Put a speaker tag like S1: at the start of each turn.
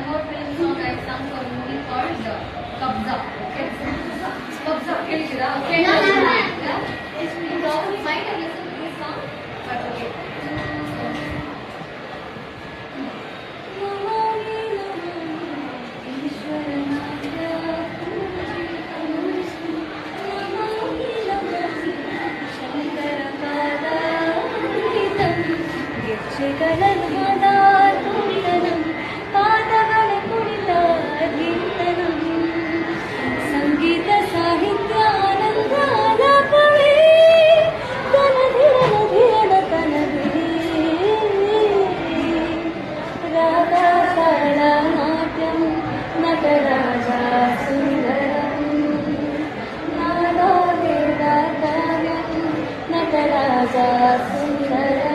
S1: one more film song I have sung for a movie called uh, Kabza. Kabza, Kelkira. Okay, no, no, no. You probably might have listened to this song, but okay.
S2: Chicken and ذات